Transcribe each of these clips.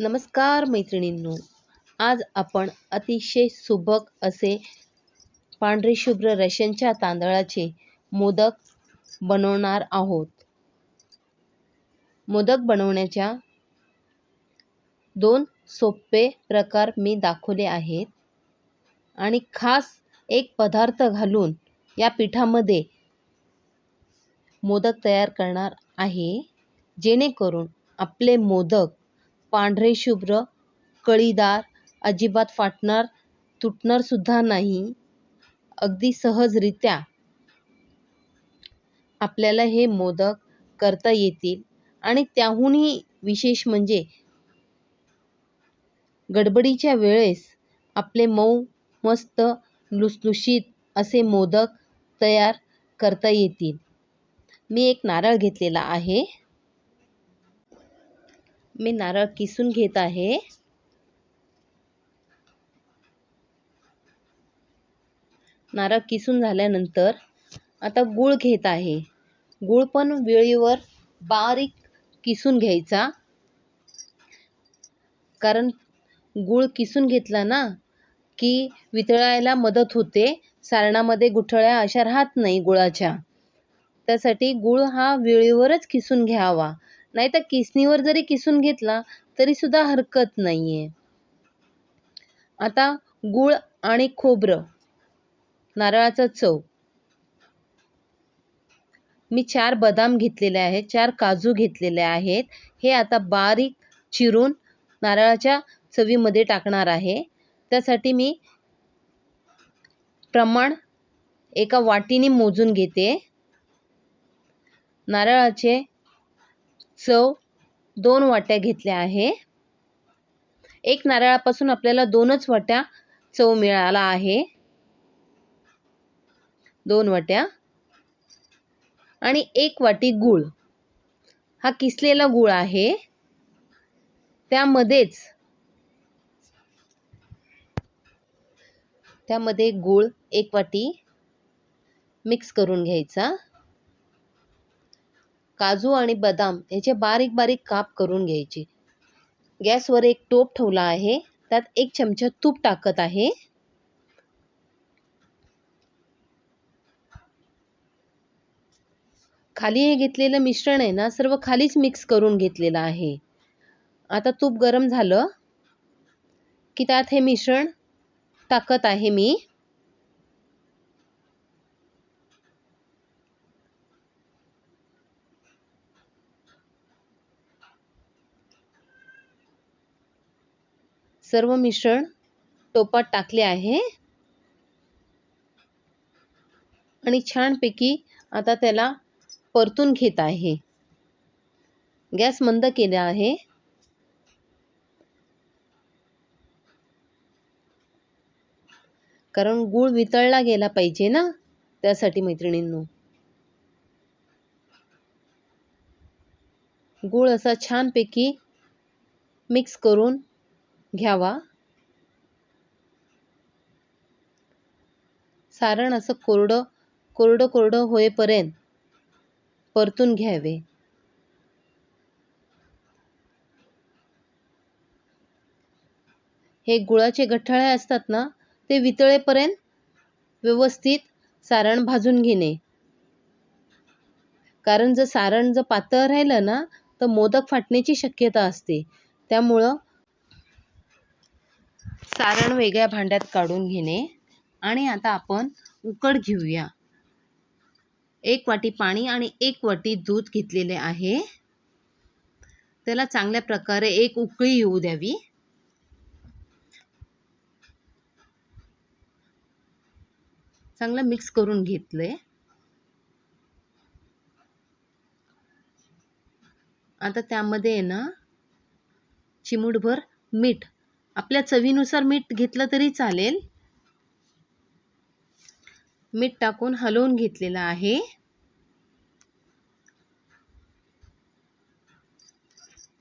नमस्कार मैत्रिणींनो आज आपण अतिशय सुबक असे पांढरे शुभ्र रेशनच्या तांदळाचे मोदक बनवणार आहोत. मोदक बनवण्याच्या दोन सोपे प्रकार मी दाखवले आहेत आणि खास एक पदार्थ घालून या पिठामध्ये मोदक तयार करणार आहे जेणेकरून आपले मोदक पांढरे शुभ्र कळीदार अजिबात फाटणार तुटणार सुद्धा नाही. अगदी सहजरित्या आपल्याला हे मोदक करता येतील आणि त्याहूनही विशेष म्हणजे गडबडीच्या वेळेस आपले मऊ मस्त लुसलुशीत असे मोदक तयार करता येतील. मी एक नारळ घेतलेला आहे. मी नारळ किसून घेत आहे. नारळ किसून झाल्यानंतर आता गूळ घेत आहे. गूळ पण वेळेवर बारीक किसून घ्यायचा. कारण गूळ किसून घेतला ना की वितळायला मदत होते. सारणामध्ये गुठळ्या अशा राहत नाही गुळाच्या. त्यासाठी गूळ हा वेळेवरच किसून घ्यावा. नाहीतर किसनीवर किसणीवर जरी किसून घेतला तरी सुद्धा हरकत नाही आहे आता गूळ आणि खोबरं. नारळाचा चव. मी चार बदाम घेतलेले आहेत चार काजू घेतलेले आहेत. हे आता बारीक चिरून नारळाच्या चवीमध्ये टाकणार आहे. त्यासाठी मी प्रमाण एका वाटीने मोजून घेते. नारळाचे चव दोन वाट्या घेतल्या आहे. एक नारळापासून आपल्याला दोनच वाट्या चव मिळाला आहे. दोन वाट्या. आणि एक वाटी गूळ. हा किसलेला गूळ आहे. त्यामध्येच त्यामध्ये गूळ एक वाटी मिक्स करून घ्यायचा. काजू आणि बदाम याचे बारीक बारीक काप करून घ्यायचे. गॅसवर एक टोप ठेवला आहे. त्यात एक चमचा तूप टाकत आहे. खाली हे घेतलेलं मिश्रण आहे ना सर्व खालीच मिक्स करून घेतलेलं आहे. आता तूप गरम झालं की त्यात हे मिश्रण टाकत आहे मी. सर्व मिश्रण टोपात टाकले आहे. आणि छानपैकी आता त्याला परतून घेत आहे. गॅस मंद केला आहे. कारण गूळ वितळला गेला पाहिजे ना त्यासाठी मैत्रिणींनो. गूळ असा छानपैकी मिक्स करून घ्यावा. सारण असं कोरडं कोरडं कोरडं होईपर्यंत परतून घ्यावे. हे गुळाचे गठ्ठाळे असतात ना ते वितळेपर्यंत व्यवस्थित सारण भाजून घेणे. कारण जर सारण जर पातळ राहिलं ना तर मोदक फाटण्याची शक्यता असते. त्यामुळं सारण वेगळ्या भांड्यात काढून घेणे आणि आता आपण उकड घेऊया. एक वाटी पाणी आणि एक वाटी दूध घेतलेले आहे. त्याला चांगल्या प्रकारे एक उकळी येऊ द्यावी. चांगलं मिक्स करून घेतलंय आता त्यामध्ये आहे ना चिमूटभर मीठ आपल्या चवीनुसार मीठ घेतलं तरी चालेल. मीठ टाकून हलवून घेतलेलं आहे.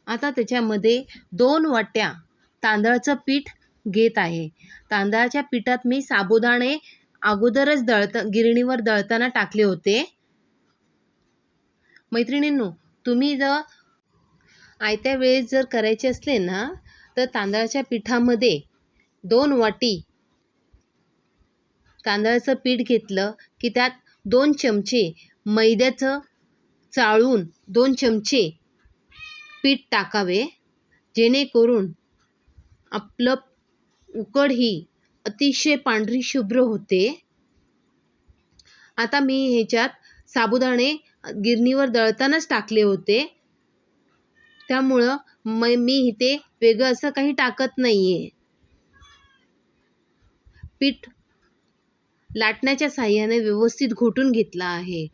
आता त्याच्यामध्ये दोन वाट्या तांदळाचं पीठ घेत आहे. तांदळाच्या पिठात मी साबुदाणे अगोदरच दळत गिरणीवर दळताना टाकले होते. मैत्रिणींनो तुम्ही जर आयत्या वेळेस जर करायचे असले ना तर तांदळाच्या पिठामध्ये दोन वाटी तांदळाचं पीठ घेतलं की त्यात दोन चमचे मैद्याचं चाळून दोन चमचे पीठ टाकावे जेणेकरून आपलं उकड ही अतिशय पांढरी शुभ्र होते. आता मी ह्याच्यात साबुदाणे गिरणीवर दळतानाच टाकले होते. त्यामुळं म मी इथे वेगळं असं काही टाकत नाही आहे पीठ लाटण्याच्या साह्याने व्यवस्थित घोटून घेतला आहे.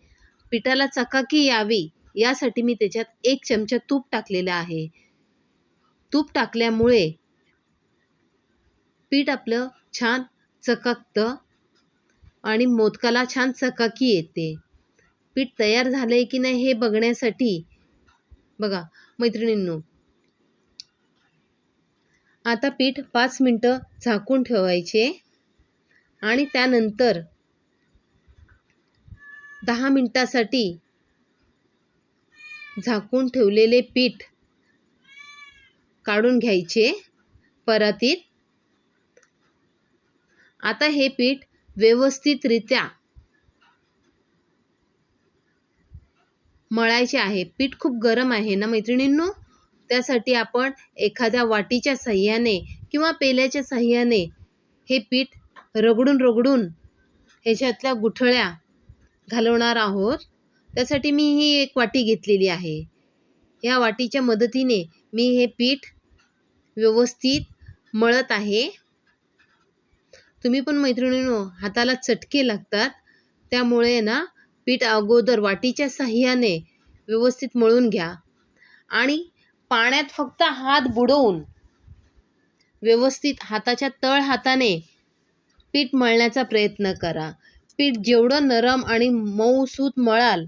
पिठाला चकाकी यावी यासाठी मी त्याच्यात एक चमचा तूप टाकलेला आहे. तूप टाकल्यामुळे पीठ आपलं छान चकाकतं आणि मोदकाला छान चकाकी येते. पीठ तयार झालंय की नाही हे बघण्यासाठी बघा मैत्रिणींनो. आता पीठ पाच मिनटं झाकून ठेवायचे आणि त्यानंतर दहा मिनटासाठी झाकून ठेवलेले पीठ काढून घ्यायचे परातीत. आता हे पीठ व्यवस्थितरित्या मळायचे आहे. पीठ खूप गरम आहे ना मैत्रिणींनो? त्यासाठी आपण एखाद्या वाटीच्या सहाय्याने किंवा पेल्याच्या सहाय्याने हे पीठ रगडून रगडून ह्याच्यातल्या गुठळ्या घालवणार आहोत. त्यासाठी मी ही एक वाटी घेतलेली आहे. या वाटीच्या मदतीने मी हे पीठ व्यवस्थित मळत आहे. तुम्ही पण मैत्रिणींनो हाताला चटके लागतात. त्यामुळे ना पीठ अगोदर वाटीच्या साह्याने व्यवस्थित मळून घ्या. आणि पाण्यात फक्त हात बुडवून व्यवस्थित हाताच्या तळ हाताने पीठ मळण्याचा प्रयत्न करा. पीठ जेवढं नरम आणि मऊसूत मळाल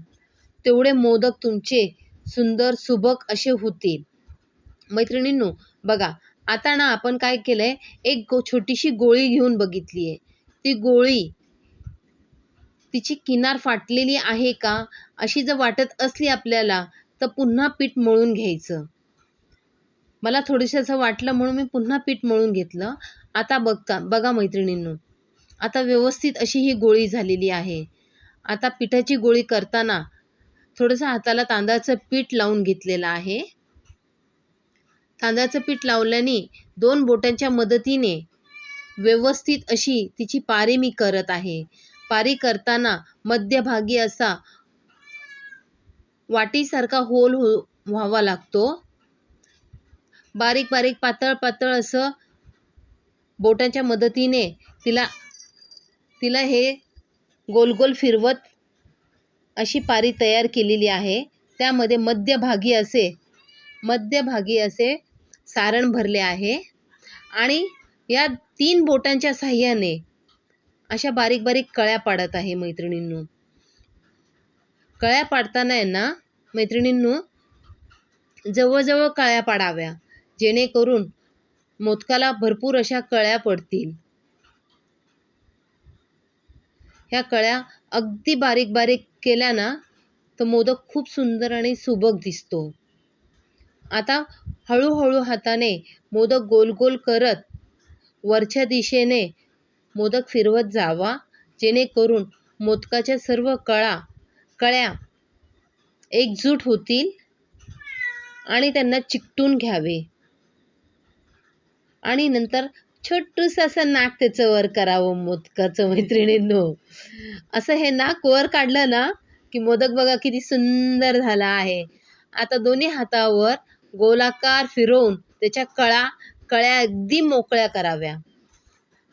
तेवढे मोदक तुमचे सुंदर सुबक असे होतील. मैत्रिणींनो बघा आता ना आपण काय केलंय? एक गो छोटीशी गोळी घेऊन बघितली आहे ती गोळी तिची किनार फाटलेली आहे का? अशी जर वाटत असली आपल्याला तर पुन्हा पीठ मळून घ्यायचं. मला थोडंसं असं वाटलं म्हणून मी पुन्हा पीठ मळून घेतलं. आता बघता बघा मैत्रिणींनो आता व्यवस्थित अशी ही गोळी झालेली आहे. आता पिठाची गोळी करताना थोडंसं हाताला तांदळाचं पीठ लावून घेतलेलं आहे. तांदळाचं पीठ लावल्याने दोन बोटांच्या मदतीने व्यवस्थित अशी तिची पारी मी करत आहे. पारी करताना मध्यभागी असा वाटीसारखा होल हो व्हावा लागतो. बारीक बारीक पातळ पातळ असं बोटांच्या मदतीने तिला तिला हे गोल गोल फिरवत अशी पारी तयार केलेली आहे. त्यामध्ये मध्यभागी असे मध्यभागी असे सारण भरले आहे. आणि या तीन बोटांच्या साह्याने अशा बारीक बारीक कळ्या पाडत आहे मैत्रिणींनो. कळ्या पाडताना यांना मैत्रिणींनो जवळजवळ कळ्या पाडाव्या. जेणेकरून मोदकाला भरपूर अशा कळ्या पडतील. ह्या कळ्या अगदी बारीक बारीक केल्या ना तर मोदक खूप सुंदर आणि सुबक दिसतो. आता हळूहळू हाताने मोदक गोल गोल करत वरच्या दिशेने मोदक फिरवत जावा. जेणेकरून मोदकाच्या सर्व कळा कळ्या एकजूट होतील आणि त्यांना चिकटून घ्यावे. आणि नंतर छोटस असं नाक त्याचं वर करावं मोदकाचं मैत्रिणींनो. असं हे नाक वर काढलं ना की मोदक बघा किती सुंदर झाला आहे. आता दोन्ही हातावर गोलाकार फिरवून त्याच्या कळा कळ्या अगदी मोकळ्या कराव्या.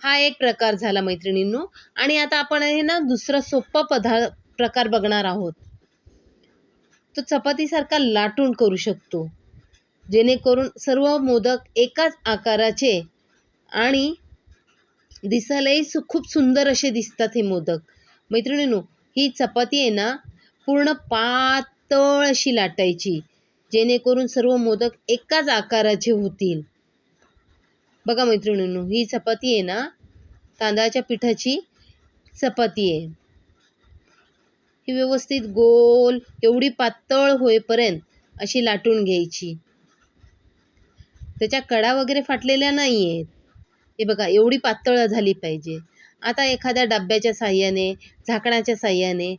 हा एक प्रकार झाला मैत्रिणींनो. आणि आता आपण हे ना दुसरा सोप्पा पदार्थ प्रकार बघणार आहोत. तो चपातीसारखा लाटून करू शकतो. जेणेकरून सर्व मोदक एकाच आकाराचे आणि दिसायलाही सु खूप सुंदर असे दिसतात हे मोदक. मैत्रिणींनो ही चपाती आहे ना पूर्ण पातळ अशी लाटायची जेणेकरून सर्व मोदक एकाच आकाराचे होतील. बघा मैत्रिणींनो ही चपाती आहे ना तांदळाच्या पिठाची चपाती आहे. ही व्यवस्थित गोल एवढी पातळ होईपर्यंत अशी लाटून घ्यायची. त्याच्या कडा वगैरे फाटलेल्या नाही आहेत हे बघा एवढी पातळ झाली पाहिजे. आता एखाद्या डब्याच्या साह्याने झाकणाच्या साह्याने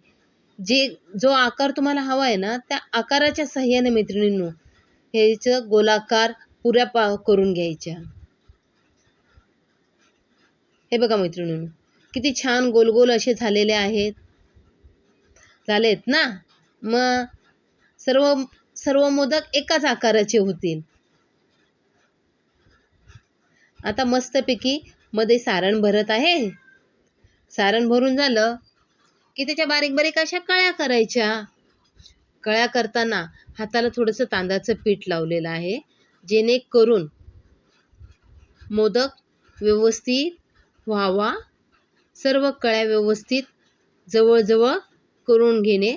जे जो आकार तुम्हाला हवा आहे ना त्या आकाराच्या साह्याने मैत्रिणींनो ह्याचं गोलाकार पुऱ्या पा करून घ्यायच्या. हे बघा मैत्रिणींनो किती छान गोल गोल असे झालेले आहेत. झालेत ना? मग सर्व सर्व मोदक एकाच आकाराचे होतील. आता मस्तपैकी मध्ये सारण भरत आहे. सारण भरून झालं की त्याच्या बारीक बारीक अशा कळ्या करायच्या. कळ्या करताना हाताला थोडंसं तांदळाचं पीठ लावलेलं आहे जेणेकरून मोदक व्यवस्थित व्हावा. सर्व कळ्या व्यवस्थित जवळजवळ करून घेणे.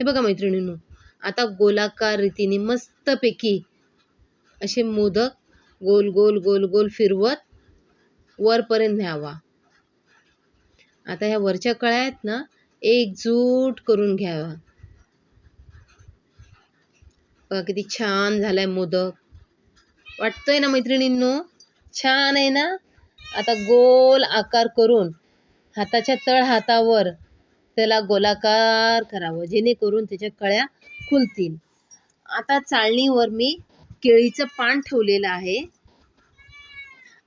हे बघा मैत्रिणींनो आता गोलाकार रीतीने मस्तपैकी असे मोदक गोल गोल गोल गोल फिरवत वरपर्यंत न्यावा. आता ह्या वरच्या कळ्या आहेत ना एकजूट करून घ्यावा बघा किती छान झालाय मोदक. वाटतोय ना मैत्रिणींनो? छान आहे ना? आता गोल आकार करून हाताच्या तळ हातावर त्याला गोलाकार करावं जेणेकरून त्याच्या कळ्या खुलतील. आता चाळणीवर मी केळीचं पान ठेवलेलं आहे.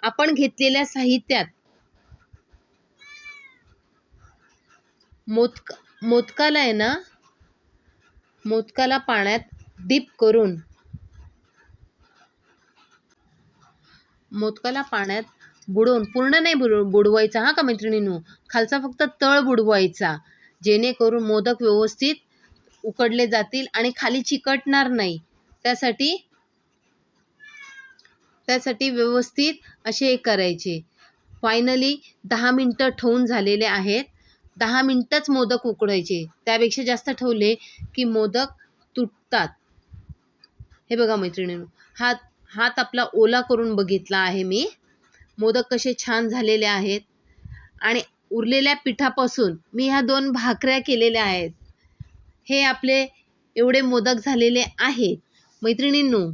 आपण घेतलेल्या साहित्यात मोदक मोदकाला आहे ना मोदकाला पाण्यात डीप करून मोदकाला पाण्यात बुडवून पूर्ण नाही बुड बुडवायचा हा का मैत्रिणींनो? खालचा फक्त तळ बुडवायचा. जेणेकरून मोदक व्यवस्थित उकडले जातील आणि खाली चिकटणार नाही. त्यासाठी त्यासाठी व्यवस्थित असे हे करायचे. फायनली दहा मिनटं ठेवून झालेले आहेत. दहा मिनटंच मोदक उकडायचे. त्यापेक्षा जास्त ठेवले की मोदक तुटतात. हे बघा मैत्रिणींनो हात हात आपला ओला करून बघितला आहे मी. मोदक कसे छान झालेले आहेत. आणि उरलेल्या पिठापासून मी ह्या दोन भाकऱ्या केलेल्या आहेत. हे आपले एवढे मोदक झालेले आहेत. मैत्रिणींनो